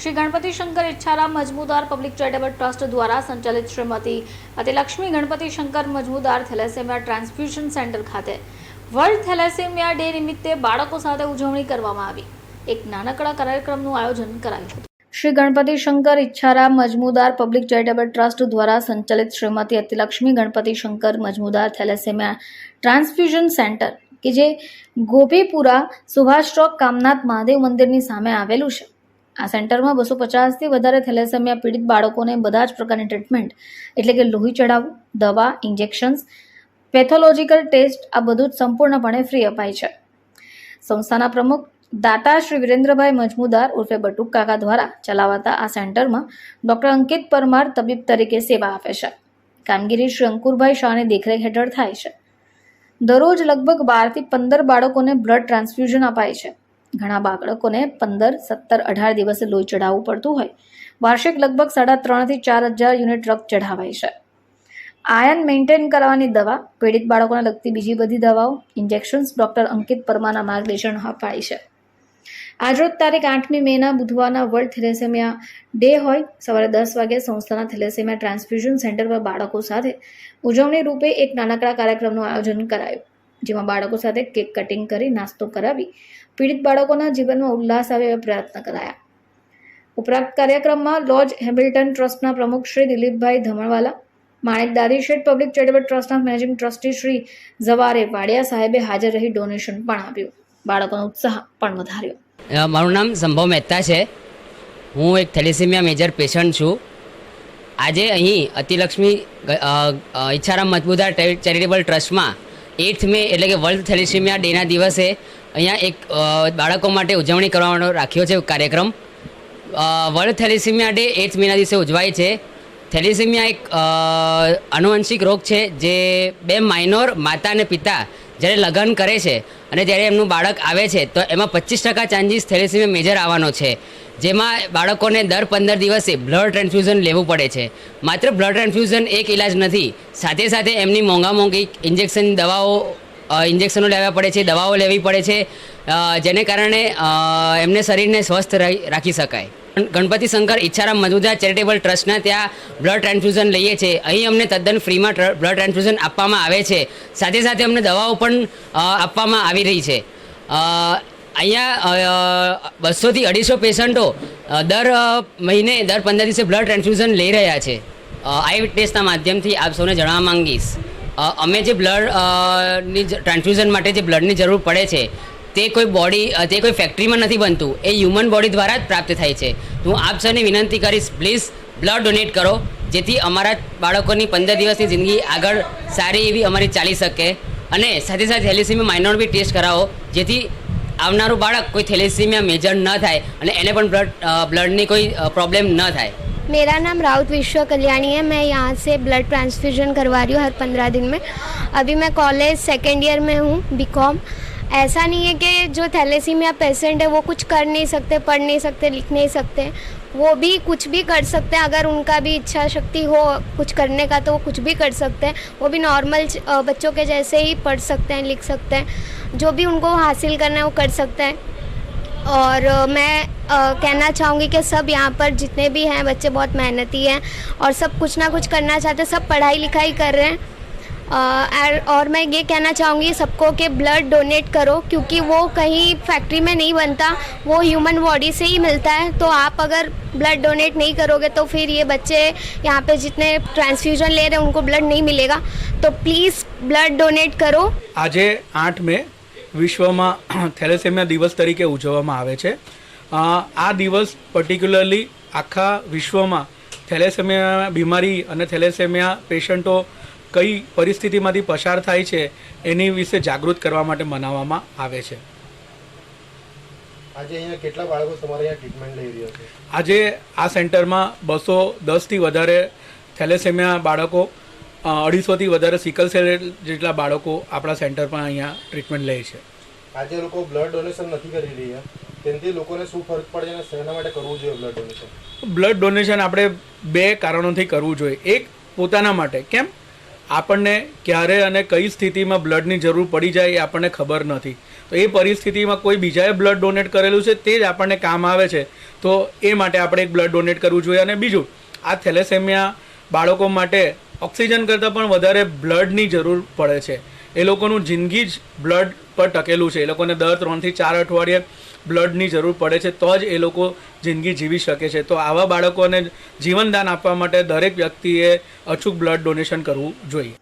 Shri Ganpati Shankar Ichharam Majmudar public charitable trust દ્વારા સંચાલિત Shrimati Atilakshmi Ganpati Shankar Majmudar thalassemia transfusion centre ખાતે. World thalassemia day નિમિત્તે બાળકો સાથે ઉજવણી કરવામાં આવી. એક નાનકડા કાર્યક્રમનું આયોજન કરાયું હતું. Shri Ganpati Shankar Ichharam Majmudar public charitable trust દ્વારા સંચાલિત Shrimati Atilakshmi Ganpati Shankar Majmudar thalassemia transfusion centre, કે જે ગોપીપુરા સુભાષ ચોક કામનાથ મહાદેવ મંદિરની સામે આવેલું છે. આ સેન્ટરમાં બસો પચાસથી વધારે થેલેસેમિયા પીડિત બાળકોને બધા જ પ્રકારની ટ્રીટમેન્ટ, એટલે કે લોહી ચડાવવું દવા, ઇન્જેક્શન્સ, પેથોલોજીકલ ટેસ્ટ, આ બધું જ સંપૂર્ણપણે ફ્રી અપાય છે. સંસ્થાના પ્રમુખ દાતા શ્રી વિરેન્દ્રભાઈ મજમુદાર ઉર્ફે બટુક કાકા દ્વારા ચલાવાતા આ સેન્ટરમાં ડૉક્ટર અંકિત પરમાર તબીબ તરીકે સેવા આપે છે. કામગીરી શ્રી અંકુરભાઈ શાહની દેખરેખ હેઠળ થાય છે. દરરોજ લગભગ બારથી પંદર બાળકોને બ્લડ ટ્રાન્સફ્યુઝન અપાય છે. ઘણા બાળકોને પંદર, સત્તર, અઢાર દિવસે લોહી ચઢાવવું પડતું હોય. વાર્ષિક લગભગ સાડા ત્રણથી ચાર હજાર યુનિટ રક્ત ચઢાવાય છે. આયન મેન્ટેન કરવાની દવા, પીડિત બાળકોને લગતી બીજી બધી દવાઓ, ઇન્જેક્શન્સ ડૉક્ટર અંકિત પરમાના માર્ગદર્શન અપાય છે. આજરોજ તારીખ આઠમી મેના બુધવારના વર્લ્ડ થેલેસેમિયા ડે હોય. સવારે દસ વાગે સંસ્થાના થેલેસેમિયા ટ્રાન્સફ્યુઝન સેન્ટર પર બાળકો સાથે ઉજવણી રૂપે એક નાનકડા કાર્યક્રમનું આયોજન કરાયું. જેમાં બાળકો સાથે કેક કટિંગ કરી નાસ્તો કરાવી પીડિત બાળકોના જીવનમાં ઉલ્લાસ આવે એવા પ્રયત્ન કરાયા. ઉપરાંત કાર્યક્રમમાં લોજ હેમિલ્ટન ટ્રસ્ટના પ્રમુખ શ્રી દિલીપભાઈ ધમણવાલા, માણેક દાદી શેઠ પબ્લિક ચેરિટેબલ ટ્રસ્ટના મેનેજિંગ ટ્રસ્ટી શ્રી ઝવારે વાડિયા સાહેબે હાજર રહી ડોનેશન પણ આપ્યું. બાળકોનો ઉત્સાહ પણ વધાર્યો. મારું નામ સંભવ મહેતા છે. હું એક થેલેસેમિયા મેજર પેશન્ટ છું. આજે અહીં અતિલક્ષ્મી ઈચ્છારામ મજબૂદાર ચેરિટેબલ ટ્રસ્ટમાં એઇથ મે, એટલે કે વર્લ્ડ થેલેસેમિયા ડેના દિવસે અહીંયા એક બાળકો માટે ઉજવણી કરવાનો રાખ્યો છે કાર્યક્રમ. વર્લ્ડ થેલેસેમિયા ડે એઇથ મેના દિવસે ઉજવાય છે. થેલેસેમિયા એક આનુવંશિક રોગ છે જે બે માઇનોર માતા અને પિતા જ્યારે લગ્ન કરે છે અને જ્યારે એમનું બાળક આવે છે, તો એમાં પચીસ ટકા ચાન્સીસ થેલેસીમિયા મેજર આવવાનો છે, જેમાં બાળકોને દર પંદર દિવસે બ્લડ ટ્રાન્સફ્યુઝન લેવું પડે છે. માત્ર બ્લડ ટ્રાન્સફ્યુઝન એક ઇલાજ નથી, સાથે સાથે એમની મોંઘા મોંઘી ઇન્જેક્શન દવાઓ ઇન્જેક્શનો લેવા પડે છે, દવાઓ લેવી પડે છે જેને કારણે એમને શરીરને સ્વસ્થ રાખી શકાય. ગણપતિ શંકર ઈચ્છારામ મધુદા ચેરિટેબલ ટ્રસ્ટના ત્યાં બ્લડ ટ્રાન્સફ્યુઝન લઈએ છીએ અહીં અમને તદ્દન ફ્રીમાં બ્લડ ટ્રાન્સફ્યુઝન આપવામાં આવે છે. સાથે સાથે અમને દવાઓ પણ આપવામાં આવી રહી છે. અહીંયા બસોથી અઢીસો પેશન્ટો દર મહિને, દર પંદર દિવસે બ્લડ ટ્રાન્સફ્યુઝન લઈ રહ્યા છે. આઈ ટેસ્ટના માધ્યમથી આપ સૌને જણાવવા માંગીશ. અમે જે બ્લડની ટ્રાન્સફ્યુઝન માટે જે બ્લડની જરૂર પડે છે તે કોઈ બોડી અ, તે કોઈ ફેક્ટરીમાં નથી બનતું એ હ્યુમન બોડી દ્વારા જ પ્રાપ્ત થાય છે તો હું આપ સૌને વિનંતી કરીશ પ્લીઝ બ્લડ ડોનેટ કરો જેથી અમારા બાળકોની પંદર દિવસની જિંદગી આગળ સારી એવી અમારી ચાલી શકે અને સાથે સાથે થેલેસીમિયા માઇનોર બી ટેસ્ટ કરાવો જેથી આવનારું બાળક કોઈ થેલેસીમિયા મેજર ન થાય અને એને પણ બ્લડ બ્લડની કોઈ પ્રોબ્લેમ ન થાય मेरा नाम राउत विश्व कल्याणी है मैं यहाँ से ब्लड ट्रांसफ्यूजन करवा रही हूँ हर पंद्रह दिन में अभी मैं कॉलेज सेकेंड ईयर में हूँ बीकॉम ऐसा नहीं है कि जो थैलेसीमिया पेशेंट है वो कुछ कर नहीं सकते पढ़ नहीं सकते लिख नहीं सकते। वो भी कुछ भी कर सकते हैं अगर उनका भी इच्छा शक्ति हो कुछ करने का तो वो कुछ भी कर सकते हैं। वो भी नॉर्मल बच्चों के जैसे ही पढ़ सकते हैं लिख सकते हैं। जो भी उनको हासिल करना है वो कर सकते हैं। और मैं अ, कहना चाहूँगी कि सब यहाँ पर जितने भी हैं बच्चे बहुत मेहनती हैं और सब कुछ ना कुछ करना चाहते हैं सब पढ़ाई लिखाई कर रहे हैं। और- और मैं ये कहना चाहूँगी सबको कि ब्लड डोनेट करो क्योंकि वो कहीं फैक्ट्री में नहीं बनता वो ह्यूमन बॉडी से ही मिलता है तो आप अगर ब्लड डोनेट नहीं करोगे तो फिर ये बच्चे यहाँ पे जितने ट्रांसफ्यूजन ले रहे हैं उनको ब्लड नहीं मिलेगा तो प्लीज़ ब्लड डोनेट करो આજે આઠ મે વિશ્વમાં થેલેસેમિયા દિવસ તરીકે ઉજવવામાં આવે છે અ, આ દિવસ પર્ટિક્યુલરલી આખા વિશ્વમાં થેલેસેમિયા બીમારી અને થેલેસેમિયા પેશન્ટો કઈ પરિસ્થિતિમાંથી પસાર થાય છે એની વિશે જાગૃત કરવા માટે મનાવવામાં આવે છે. આજે અહીંયા કેટલા બાળકો તમારે અહીંયા ટ્રીટમેન્ટ લઈ રહ્યા છે? આજે આ સેન્ટરમાં બસો દસથી વધારે થેલેસેમિયા બાળકો અઢીસોથી વધારે સિકલ સેલ જેટલા બાળકો આપણા સેન્ટરમાં અહીંયા ટ્રીટમેન્ટ લે છે. આજે લોકો બ્લડ ડોનેશન નથી કરી રહ્યા. તેનાથી લોકોને શું ફરક પડે અને શેના માટે કરવું જોઈએ બ્લડ ડોનેશન બ્લડ ડોનેશન આપણે બે કારણોથી કરવું જોઈએ. એક પોતાના માટે. કેમ? આપણને ક્યારે અને કઈ સ્થિતિમાં બ્લડની જરૂર પડી જાય એ આપણને ખબર નથી. તો એ પરિસ્થિતિમાં કોઈ બીજાએ બ્લડ ડોનેટ કરેલું છે તે જ આપણને કામ આવે છે. તો એ માટે આપણે એક બ્લડ ડોનેટ કરવું જોઈએ. અને બીજું, આ થેલેસેમિયા બાળકો માટે ઓક્સિજન કરતાં પણ વધારે બ્લડની જરૂર પડે છે. એ લોકોનું જિંદગી જ બ્લડ પર ટકેલું છે. એ લોકોને દર ત્રણથી ચાર અઠવાડિયે બ્લડની જરૂર પડે છે, તો જ એ લોકો જિંદગી જીવી શકે છે. તો આવા બાળકોને જીવનદાન આપવા માટે દરેક વ્યક્તિએ અચૂક બ્લડ ડોનેશન કરવું જોઈએ.